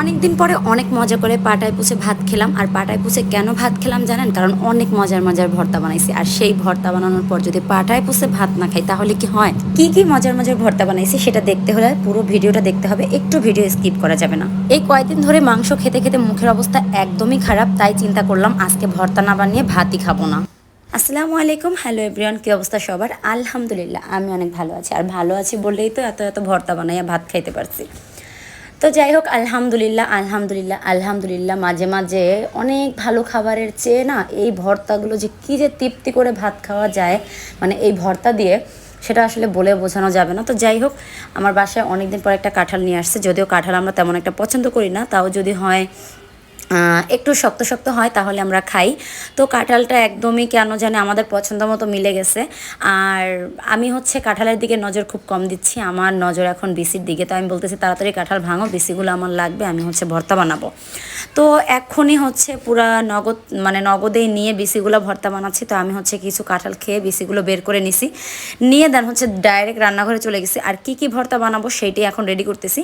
অনেক দিন পরে অনেক মজা করে পাটায় পুষে ভাত খেলাম। আর পাটায় পুষে কেন ভাত খেলাম জানেন? কারণ অনেক মজার মজার ভর্তা বানাইছি। আর সেই ভর্তা বানানোর পর যদি পাটায় পুষে ভাত না খাই, তাহলে কি হয়? কি কি মজার মজার ভর্তা বানাইছি সেটা দেখতে হলে পুরো ভিডিওটা দেখতে হবে। একটু ভিডিও স্কিপ করা যাবে না। এই কয়েকদিন ধরে মাংস খেতে খেতে মুখের অবস্থা একদমই খারাপ, তাই চিন্তা করলাম আজকে ভর্তা না বানিয়ে ভাতই খাব না। আসসালামু আলাইকুম। হ্যালো এভরিওয়ান, কি অবস্থা সবার? আলহামদুলিল্লাহ, আমি অনেক ভালো আছি। আর ভালো আছি বললেই তো এত এত ভর্তা বানাইয়া ভাত খাইতে পারছি। তো যাই হোক আলহামদুলিল্লাহ আলহামদুলিল্লাহ আলহামদুলিল্লাহ, মাঝে মাঝে অনেক ভালো খাবারের চেয়ে না এই ভর্তাগুলো যে কী যে তৃপ্তি করে ভাত খাওয়া যায় মানে এই ভর্তা দিয়ে, সেটা আসলে বলে বোঝানো যাবে না। তো যাই হোক আমার বাসায় অনেকদিন পর একটা কাঁঠাল নিয়ে আসছে, যদিও কাঁঠাল আমরা তেমন একটা পছন্দ করি না, তাও যদি হয় একটু শক্ত শক্ত হয়, তাহলে আমরা খাই। তো কাঁঠালটা একদমই কেন জানে আমাদের পছন্দ মতো মিলে গেছে। আর আমি হচ্ছে কাঁঠালের দিকে নজর খুব কম দিচ্ছি, আমার নজর এখন বিসির দিকে। তো আমি বলতেছি, তাড়াতাড়ি কাঁঠাল ভাঙো, বিসিগুলো আমার লাগবে, আমি হচ্ছে ভর্তা বানাবো। তো এখনই হচ্ছে পুরা নগদ মানে নগদেই নিয়ে বিসিগুলো ভর্তা বানাচ্ছি তো আমি হচ্ছে কিছু কাঁঠাল খেয়ে বিসিগুলো বের করে নিছি। নিয়ে দেন হচ্ছে ডাইরেক্ট রান্নাঘরে চলে গেছি। আর কি কি ভর্তা বানাবো সেইটাই এখন রেডি করতেছি।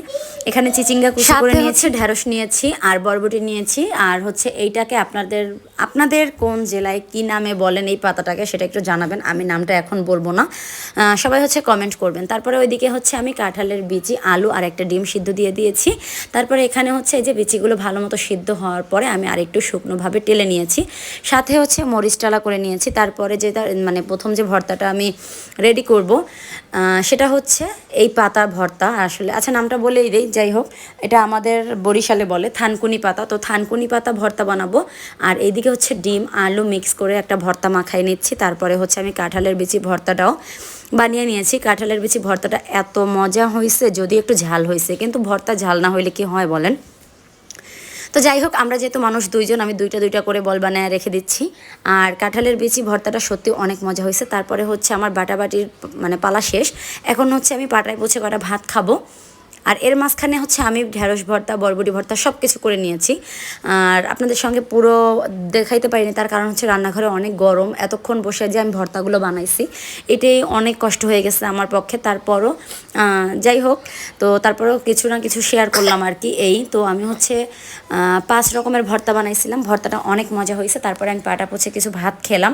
এখানে চিচিঙ্গা কুচি করে নিয়েছি। ঢেঁড়স নিয়েছি আর বরবটি নিয়েছি আর হচ্ছে এইটাকে আপনাদের আপনাদের কোন জেলায় কি নামে বলেন এই পাতাটাকে সেটা একটু জানাবেন আমি নামটা এখন বলব না। সবাই হচ্ছে কমেন্ট করবেন। তারপরে ওইদিকে হচ্ছে আমি কাঁঠালের বিচি আলু আর একটা ডিম সিদ্ধ দিয়ে দিয়েছি। তারপরে এখানে হচ্ছে এই যে বিচিগুলো ভালো মতো সিদ্ধ হওয়ার পরে আমি আর একটু শুকনোভাবে টেলে নিয়েছি। সাথে হচ্ছে মরিচ টালা করে নিয়েছি। তারপরে যে তার মানে প্রথম যে ভর্তাটা আমি রেডি করব সেটা হচ্ছে এই পাতা ভর্তা আসলে। আচ্ছা নামটা বলেই দিই, যাই হোক। এটা আমাদের বরিশালে বলে থানকুনি পাতা। তো থানকুনি পাতা ভর্তা বানাবো। আর এইদিকে হচ্ছে ডিম, আলু মিক্স করে একটা ভর্তা মাখাই নিচ্ছি। তারপরে হচ্ছে আমি কাঁঠালের বিচি ভর্তাটাও বানিয়ে নিয়েছি। কাঁঠালের বিচি ভর্তাটা এত মজা হয়েছে যদি একটু ঝাল হয়েছে কিন্তু ভর্তা ঝাল না হইলে কি হয় বলেন? তো যাই হোক, আমরা যেহেতু মানুষ দুইজন, আমি দুইটা দুইটা করে বল বানায় রেখে দিচ্ছি। আর কাঁঠালের বিচি, ভর্তাটা সত্যি অনেক মজা হয়েছে। তারপরে হচ্ছে আমার বাটাবাটির মানে পালা শেষ। এখন হচ্ছে আমি পাটায় পৌঁছে কটা ভাত খাব। আর এর মাঝখানে হচ্ছে আমি ঢেঁড়স ভর্তা, বরবটি ভর্তা সব কিছু করে নিয়েছি। আর আপনাদের সঙ্গে পুরো দেখাইতে পারিনি, তার কারণ হচ্ছে রান্নাঘরে অনেক গরম। এতক্ষণ বসে যে আমি ভর্তাগুলো বানাইছি, এটাই অনেক কষ্ট হয়ে গেছে আমার পক্ষে। তারপরও যাই হোক, তো তারপরেও কিছু না কিছু শেয়ার করলাম আর কি এই। তো আমি হচ্ছে পাঁচ রকমের ভর্তা বানাইছিলাম। ভর্তাটা অনেক মজা হয়েছে তারপরে আমি পাটা পচে কিছু ভাত খেলাম।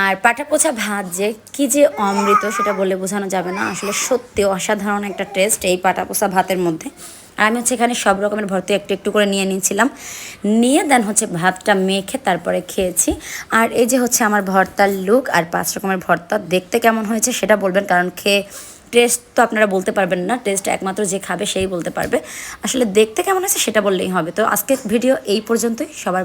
আর পাটা পোছা ভাত যে কি যে অমৃত সেটা বলে বোঝানো যাবে না। আসলে সত্যি অসাধারণ একটা টেস্ট এই পাটা পোষা ভাতের মধ্যে। আর আমি হচ্ছে এখানে সব রকমের ভর্তি একটু একটু করে নিয়ে নিয়েছিলাম। নিয়ে দেন হচ্ছে ভাতটা মেখে তারপরে খেয়েছি। আর এই যে হচ্ছে আমার ভর্তার লুক আর পাঁচ রকমের ভর্তা, দেখতে কেমন হয়েছে সেটা বলবেন, কারণ খেয়ে টেস্ট তো আপনারা বলতে পারবেন না টেস্ট একমাত্র যে খাবে সেই বলতে পারবে। আসলে দেখতে কেমন হয়েছে সেটা বললেই হবে। তো আজকের ভিডিও এই পর্যন্তই। সবার